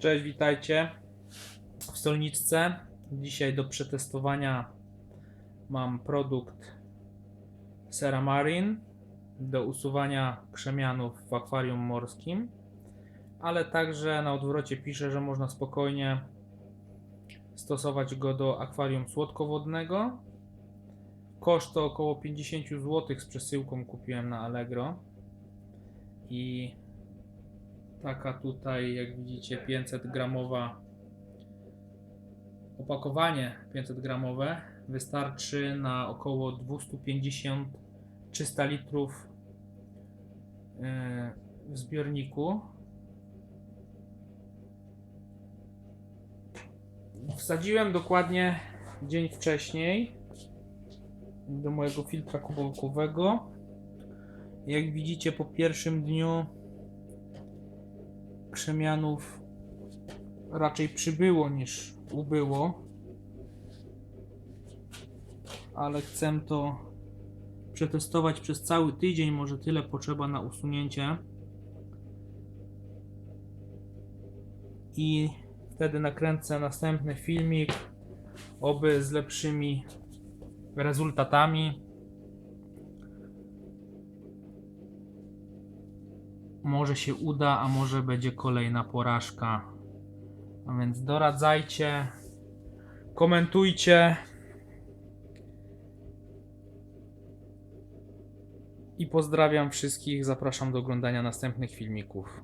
Cześć, witajcie w Stolniczce. Dzisiaj do przetestowania mam produkt Ceramarin do usuwania krzemianów w akwarium morskim, ale także na odwrocie pisze, że można spokojnie stosować go do akwarium słodkowodnego. Koszt to około 50 zł z przesyłką kupiłem na Allegro i taka tutaj, jak widzicie, 500 gramowa opakowanie 500 gramowe wystarczy na około 250-300 litrów yy, w zbiorniku. Wsadziłem dokładnie dzień wcześniej do mojego filtra kubokowego. Jak widzicie, po pierwszym dniu krzemianów raczej przybyło niż ubyło. Ale chcę to przetestować przez cały tydzień, może tyle potrzeba na usunięcie. I wtedy nakręcę następny filmik, oby z lepszymi rezultatami. Może się uda, a może będzie kolejna porażka. A więc doradzajcie, komentujcie. I pozdrawiam wszystkich. Zapraszam do oglądania następnych filmików.